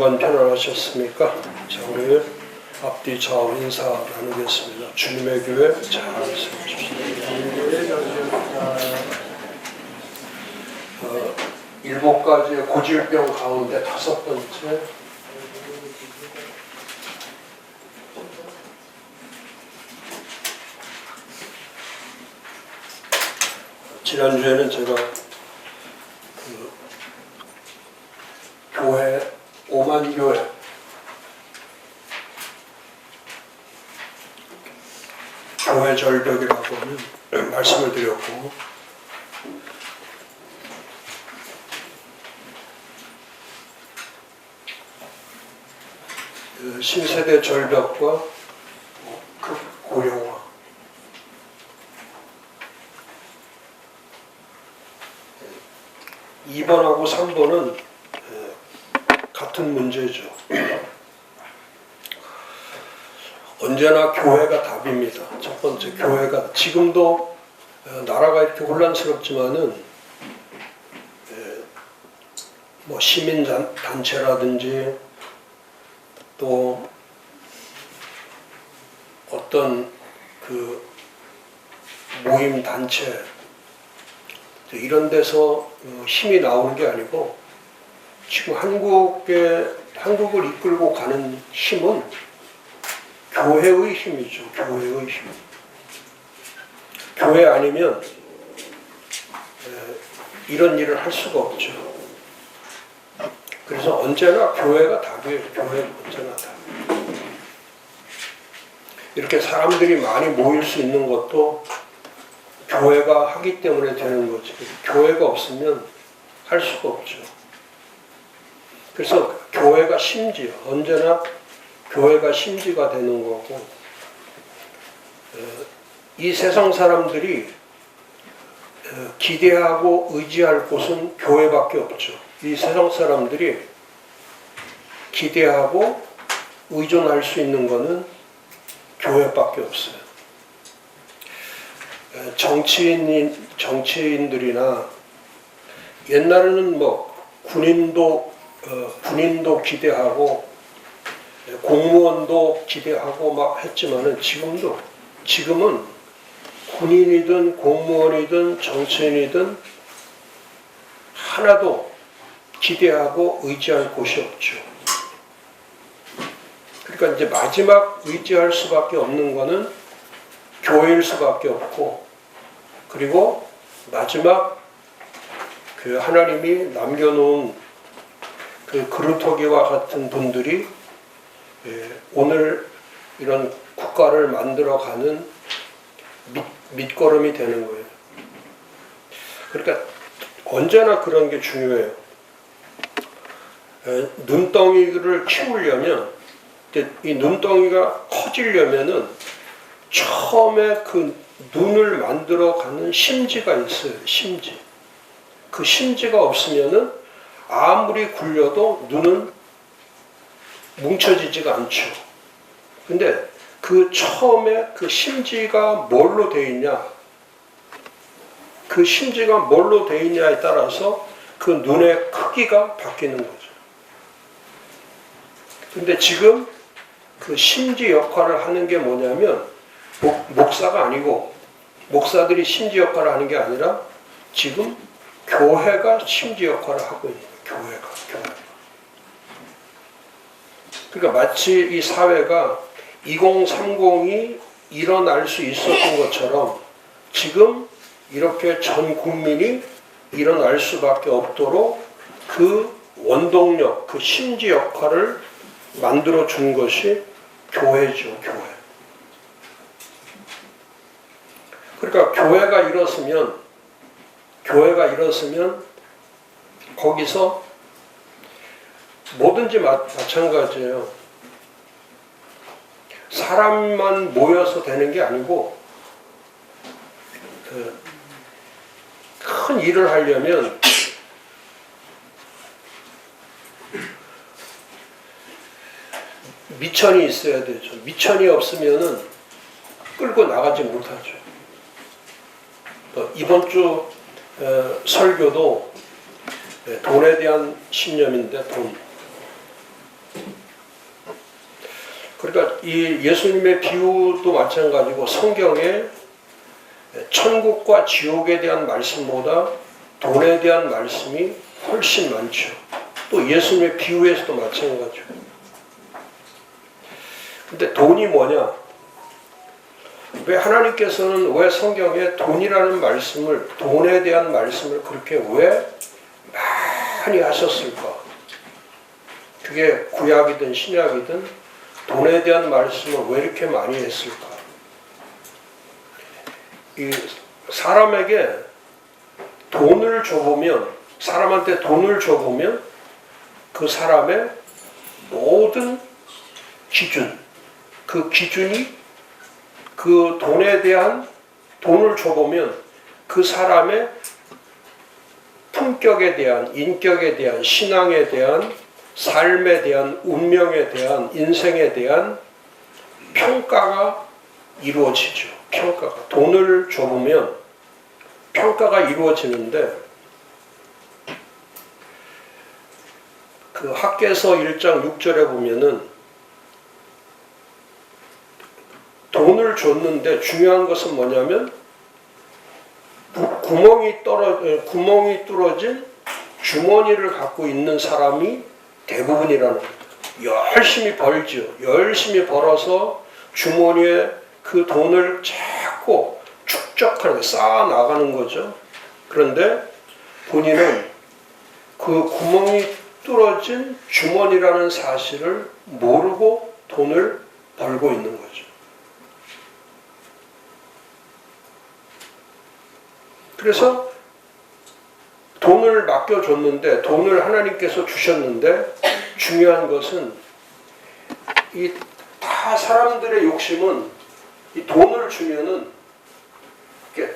한 주간 편안하셨습니까? 자, 우리 앞뒤 좌우 인사 나누겠습니다. 주님의 교회 잘 세워주십시오. 어, 일곱 가지의 고질병 가운데 다섯 번째 지난주에는 제가 그 교회 오만 교회. 교회 절벽이라고 하는 말씀을 드렸고. 그 신세대 절벽과 그 고령화. 이번하고 3번은 같은 문제죠. 언제나 교회가 답입니다. 첫 번째 교회가 지금도 어, 나라가 이렇게 혼란스럽지만은 에, 뭐 시민 단- 단체라든지 또 어떤 그 모임 단체 이런 데서 어, 힘이 나오는 게 아니고 지금 한국에 한국을 이끌고 가는 힘은 교회의 힘이죠. 교회의 힘. 교회 아니면 에, 이런 일을 할 수가 없죠. 그래서 언제나 교회가 답이에요. 교회는 언제나 답. 이렇게 사람들이 많이 모일 수 있는 것도 교회가 하기 때문에 되는 거지. 교회가 없으면 할 수가 없죠. 그래서 교회가 심지어 언제나 교회가 심지가 되는 거고 어, 이 세상 사람들이 어, 기대하고 의지할 곳은 교회밖에 없죠. 이 세상 사람들이 기대하고 의존할 수 있는 것은 교회밖에 없어요. 에, 정치인 정치인들이나 옛날에는 뭐 군인도 어, 군인도 기대하고 에, 공무원도 기대하고 막 했지만은 지금도 지금은 군인이든 공무원이든 정치인이든 하나도 기대하고 의지할 곳이 없죠. 그러니까 이제 마지막 의지할 수밖에 없는 거는 교회일 수밖에 없고 그리고 마지막 그 하나님이 남겨놓은 그 그루터기와 같은 분들이 예, 오늘 이런 국가를 만들어가는 밑, 밑거름이 되는 거예요. 그러니까 언제나 그런 게 중요해요. 에, 눈덩이를 키우려면 이 눈덩이가 커지려면은 처음에 그 눈을 만들어가는 심지가 있어요. 심지. 그 심지가 없으면은 아무리 굴려도 눈은 뭉쳐지지가 않죠. 근데 그 처음에 그 심지가 뭘로 돼 있냐? 그 심지가 뭘로 돼 있냐에 따라서 그 눈의 크기가 바뀌는 거죠. 근데 지금 그 심지 역할을 하는 게 뭐냐면 목, 목사가 아니고 목사들이 심지 역할을 하는 게 아니라 지금 교회가 심지 역할을 하고 있는 거예요. 교회가 교회가. 그러니까 마치 이 사회가 2030이 일어날 수 있었던 것처럼 지금 이렇게 전 국민이 일어날 수밖에 없도록 그 원동력, 그 심지 역할을 만들어 준 것이 교회죠, 교회. 그러니까 교회가 일었으면, 교회가 일었으면 거기서 뭐든지 마, 마찬가지예요. 사람만 모여서 되는 게 아니고 그 큰 일을 하려면 미천이 있어야 되죠. 미천이 없으면은 끌고 나가지 못하죠. 또 이번 주 어, 설교도 예, 돈에 대한 신념인데 돈. 그러니까 이 예수님의 비유도 마찬가지고 성경에 천국과 지옥에 대한 말씀보다 돈에 대한 말씀이 훨씬 많죠. 또 예수님의 비유에서도 마찬가지고. 근데 돈이 뭐냐? 왜 하나님께서는 왜 성경에 돈이라는 말씀을 돈에 대한 말씀을 그렇게 왜 많이 하셨을까? 그게 구약이든 신약이든 돈에 대한 말씀을 왜 이렇게 많이 했을까? 이 사람에게 돈을 줘보면 사람한테 돈을 줘보면 그 사람의 모든 기준 그 기준이 그 돈에 대한 돈을 줘보면 그 사람의 품격에 대한 인격에 대한 신앙에 대한 삶에 대한 운명에 대한 인생에 대한 평가가 이루어지죠. 평가가 돈을 줘보면 평가가 이루어지는데 그 학계서 1장 6절에 보면은 돈을 줬는데 중요한 것은 뭐냐면 구- 구멍이 떨어 에, 구멍이 뚫어진 주머니를 갖고 있는 사람이 대부분이라는 거예요. 열심히 벌죠. 열심히 벌어서 주머니에 그 돈을 자꾸 축적하는 거, 쌓아 나가는 거죠. 그런데 본인은 그 구멍이 뚫어진 주머니라는 사실을 모르고 돈을 벌고 있는 거죠. 그래서 돈을 맡겨줬는데 돈을 하나님께서 주셨는데 중요한 것은 이 다 사람들의 욕심은 이 돈을 주면은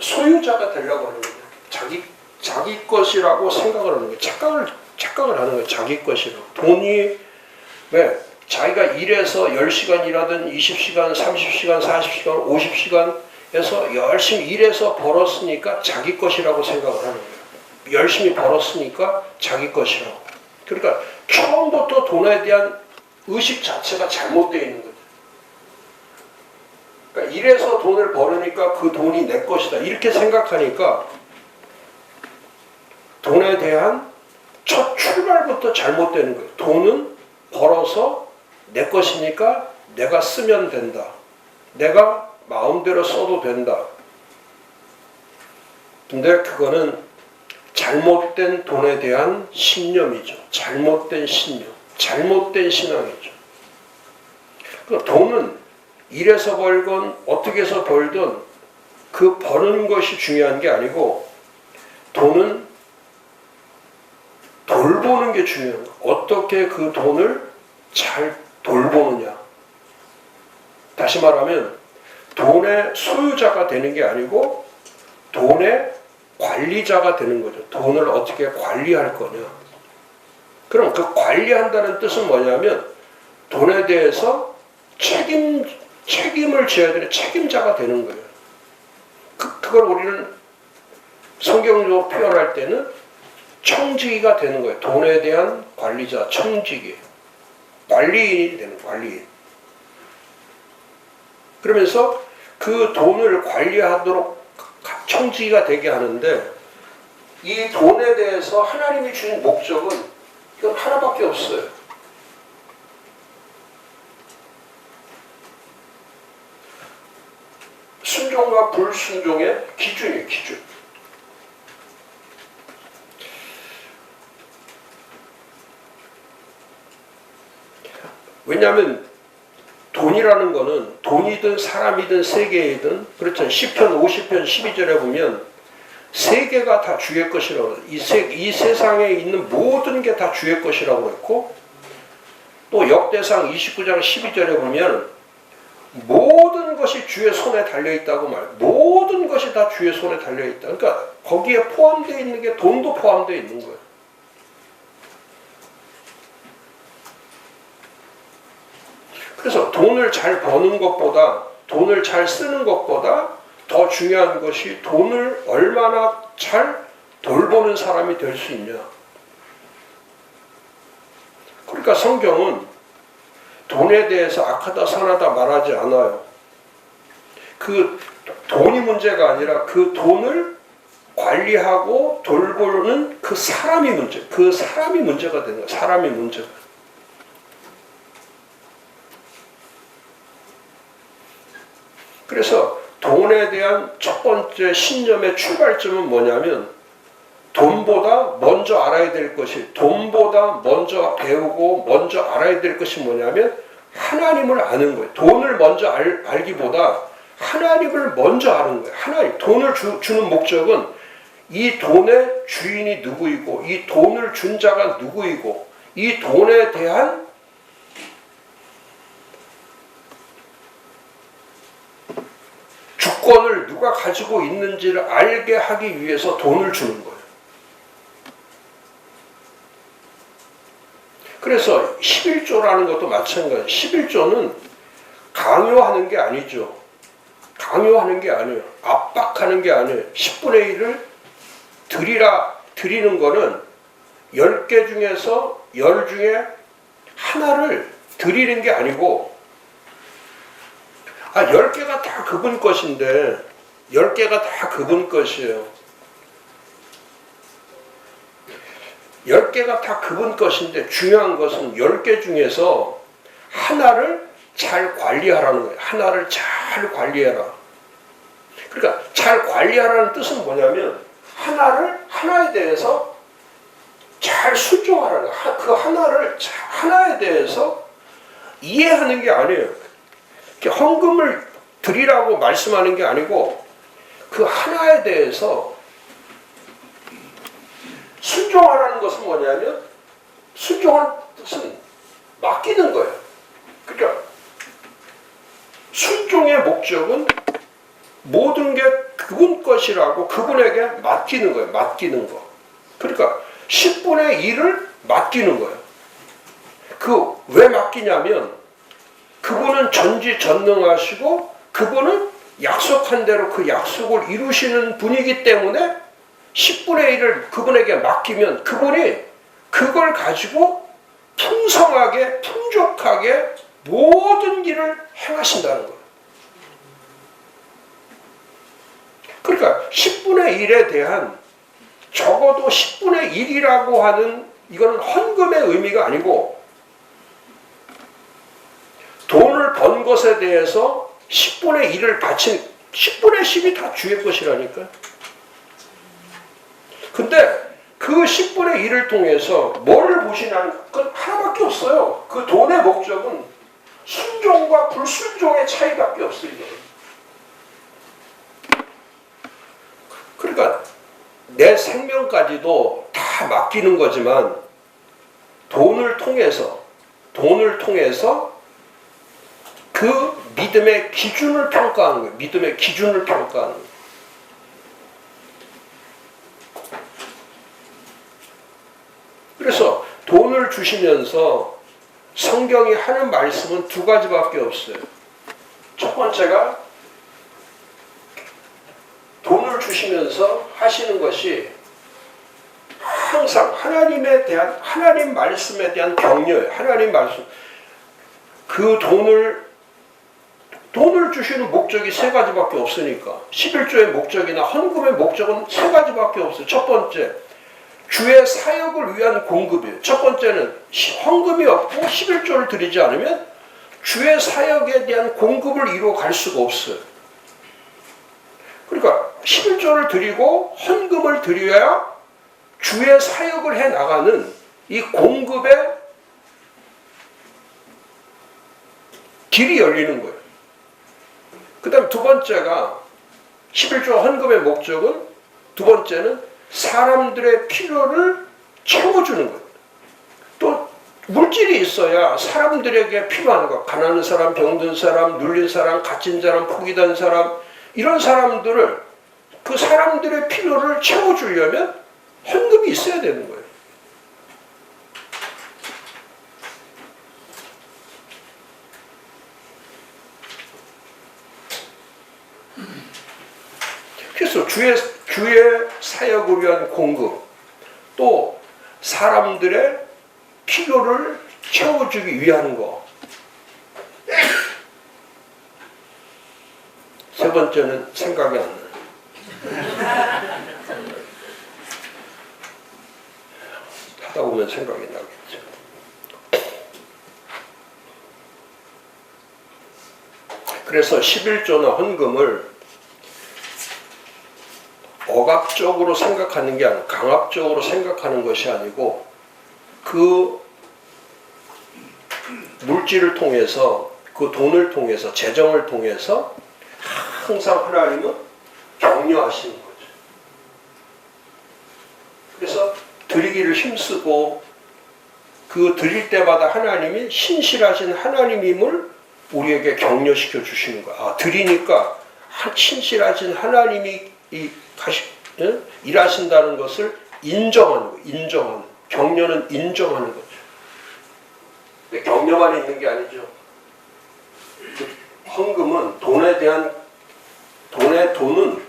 소유자가 되려고 하는 거예요. 자기 자기 것이라고 생각을 하는 거예요. 착각을 착각을 하는 거예요. 자기 것이라고. 돈이 왜 자기가 일해서 10시간 일하든 20시간, 30시간, 40시간, 50시간 에서 열심히 일해서 벌었으니까 자기 것이라고 생각을 하는 거예요. 열심히 벌었으니까 자기 것이라고. 그러니까 처음부터 돈에 대한 의식 자체가 잘못되어 있는 거죠. 그러니까 이래서 돈을 벌으니까 그 돈이 내 것이다. 이렇게 생각하니까 돈에 대한 첫 출발부터 잘못되는 거예요. 돈은 벌어서 내 것이니까 내가 쓰면 된다. 내가 마음대로 써도 된다. 근데 그거는 잘못된 돈에 대한 신념이죠. 잘못된 신념. 잘못된 신앙이죠. 그 돈은 일해서 벌건 어떻게 해서 벌든 그 버는 것이 중요한 게 아니고 돈은 돌보는 게 중요한 거예요. 어떻게 그 돈을 잘 돌보느냐. 다시 말하면 돈의 소유자가 되는 게 아니고 돈의 관리자가 되는 거죠. 돈을 어떻게 관리할 거냐. 그럼 그 관리한다는 뜻은 뭐냐면 돈에 대해서 책임 책임을 져야 되는 책임자가 되는 거예요. 그, 그걸 우리는 성경적으로 표현할 때는 청지기가 되는 거예요. 돈에 대한 관리자, 청지기. 관리인이 되는 관리인. 그러면서 그 돈을 관리하도록 청지기가 되게 하는데 이 돈에 대해서 하나님이 주신 목적은 이건 하나밖에 없어요. 순종과 불순종의 기준이에요, 기준. 왜냐하면 돈이라는 거는 돈이든 사람이든 세계이든 그렇죠. 10편 50편 12절에 보면 세계가 다 주의 것이라고. 이, 세, 이 세상에 있는 모든 게 다 주의 것이라고 했고 또 역대상 29장 12절에 보면 모든 것이 주의 손에 달려 있다고 말. 모든 것이 다 주의 손에 달려 있다. 그러니까 거기에 포함되어 있는 게 돈도 포함되어 있는 거예요. 그래서 돈을 잘 버는 것보다 돈을 잘 쓰는 것보다 더 중요한 것이 돈을 얼마나 잘 돌보는 사람이 될 수 있냐. 그러니까 성경은 돈에 대해서 악하다 선하다 말하지 않아요. 그 돈이 문제가 아니라 그 돈을 관리하고 돌보는 그 사람이 문제, 그 사람이 문제가 되는 거예요. 사람이 문제가. 그래서 돈에 대한 첫 번째 신념의 출발점은 뭐냐면 돈보다 먼저 알아야 될 것이 돈보다 먼저 배우고 먼저 알아야 될 것이 뭐냐면 하나님을 아는 거예요. 돈을 먼저 알, 알기보다 하나님을 먼저 아는 거예요. 하나님 돈을 주, 주는 목적은 이 돈의 주인이 누구이고 이 돈을 준 자가 누구이고 이 돈에 대한 주권을 누가 가지고 있는지를 알게 하기 위해서 돈을 주는 거예요. 그래서 11조라는 것도 마찬가지. 11조는 강요하는 게 아니죠. 강요하는 게 아니에요. 압박하는 게 아니에요. 10분의 1을 드리라, 드리는 거는 10개 중에서 10 중에 하나를 드리는 게 아니고 아, 10개가 다 그분 것인데 10개가 다 그분 것이에요. 10개가 다 그분 것인데 중요한 것은 10개 중에서 하나를 잘 관리하라는 거예요. 하나를 잘 관리해라. 그러니까 잘 관리하라는 뜻은 뭐냐면 하나를 하나에 대해서 잘 순종하라는 거예요. 그 하나를 하나에 대해서 이해하는 게 아니에요. 헌금을 드리라고 말씀하는 게 아니고 그 하나에 대해서 순종하라는 것은 뭐냐면 순종하는 뜻은 맡기는 거예요. 그러니까 순종의 목적은 모든 게 그분 것이라고 그분에게 맡기는 거예요. 맡기는 거. 그러니까 10분의 1을 맡기는 거예요. 그 왜 맡기냐면 그분은 전지 전능하시고 그분은 약속한 대로 그 약속을 이루시는 분이기 때문에 10분의 1을 그분에게 맡기면 그분이 그걸 가지고 풍성하게 풍족하게 모든 일을 행하신다는 거예요. 그러니까 10분의 1에 대한 적어도 10분의 1이라고 하는 이거는 헌금의 의미가 아니고 돈을 번 것에 대해서 10분의 1을 바친 10분의 10이 다 주의 것이라니까. 근데 그 10분의 1을 통해서 뭘 보시냐는 건 하나밖에 없어요. 그 돈의 목적은 순종과 불순종의 차이밖에 없어요. 그러니까 내 생명까지도 다 맡기는 거지만 돈을 통해서 돈을 통해서 그 믿음의 기준을 평가하는 거예요. 믿음의 기준을 평가하는 거예요. 그래서 돈을 주시면서 성경이 하는 말씀은 두 가지밖에 없어요. 첫 번째가 돈을 주시면서 하시는 것이 항상 하나님에 대한 하나님 말씀에 대한 격려예요. 하나님 말씀. 그 돈을 돈을 주시는 목적이 세 가지밖에 없으니까 11조의 목적이나 헌금의 목적은 세 가지밖에 없어요. 첫 번째, 주의 사역을 위한 공급이에요. 첫 번째는 헌금이 없고 11조를 드리지 않으면 주의 사역에 대한 공급을 이루어 갈 수가 없어요. 그러니까 11조를 드리고 헌금을 드려야 주의 사역을 해 나가는 이 공급의 길이 열리는 거예요. 그 다음 두 번째가 11조 헌금의 목적은 두 번째는 사람들의 필요를 채워주는 거예요. 또 물질이 있어야 사람들에게 필요한 거. 가난한 사람, 병든 사람, 눌린 사람, 갇힌 사람, 포기된 사람 이런 사람들을 그 사람들의 필요를 채워주려면 헌금이 있어야 되는 거예요. 주의, 주의 사역을 위한 공급, 또 사람들의 필요를 채워주기 위한 거. 세 번째는 생각이 안 나. 하다 보면 생각이 나겠죠. 그래서 11조나 헌금을 억압적으로 생각하는 게 아니고 강압적으로 생각하는 것이 아니고 그 물질을 통해서 그 돈을 통해서 재정을 통해서 항상 하나님은 격려하시는 거죠. 그래서 드리기를 힘쓰고 그 드릴 때마다 하나님이 신실하신 하나님임을 우리에게 격려시켜 주시는 거야. 아, 드리니까 하- 신실하신 하나님이 이 예? 일하신다는 것을 인정하는 거, 인정하는 격려는 인정하는 거죠. 격려만 있는 게 아니죠. 그 헌금은 돈에 대한 돈의 돈은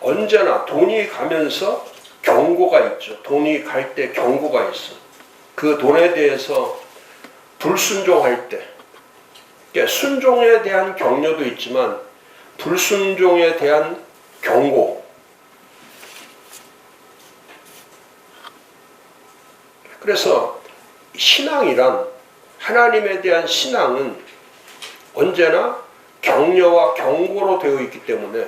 언제나 돈이 가면서 경고가 있죠. 돈이 갈 때 경고가 있어. 그 돈에 대해서 불순종할 때, 그러니까 순종에 대한 격려도 있지만 불순종에 대한 경고. 그래서 신앙이란 하나님에 대한 신앙은 언제나 격려와 경고로 되어 있기 때문에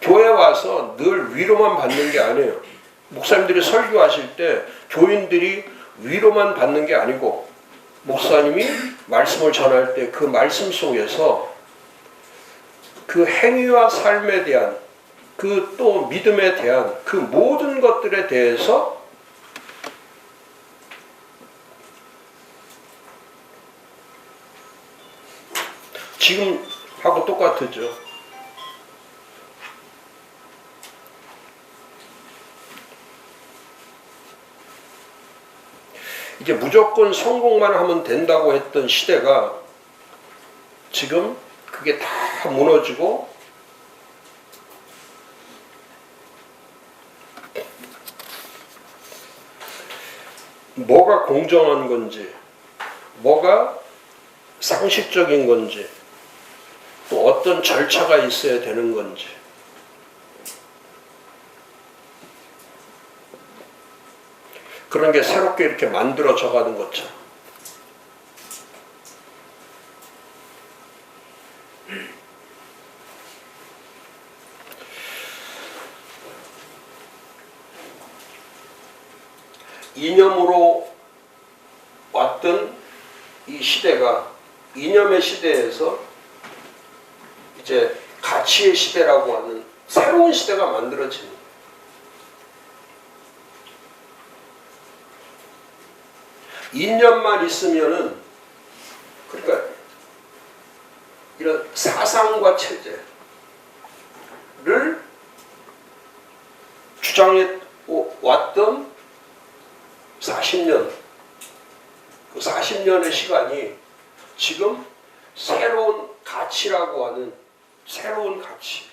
교회 와서 늘 위로만 받는 게 아니에요. 목사님들이 설교하실 때 교인들이 위로만 받는 게 아니고 목사님이 말씀을 전할 때 그 말씀 속에서 그 행위와 삶에 대한 그 또 믿음에 대한 그 모든 것들에 대해서 지금 하고 똑같죠. 이제 무조건 성공만 하면 된다고 했던 시대가 지금 그게 다 무너지고 뭐가 공정한 건지 뭐가 상식적인 건지 또 어떤 절차가 있어야 되는 건지 그런 게 새롭게 이렇게 만들어져 가는 거죠. 이념으로 왔던 이 시대가 이념의 시대에서 가치의 시대라고 하는 새로운 시대가 거예요. 인연만 있으면은 그러니까 이런 사상과 체제를 주장해 왔던 40년 그 40년의 시간이 지금 새로운 가치라고 하는 새로운 가치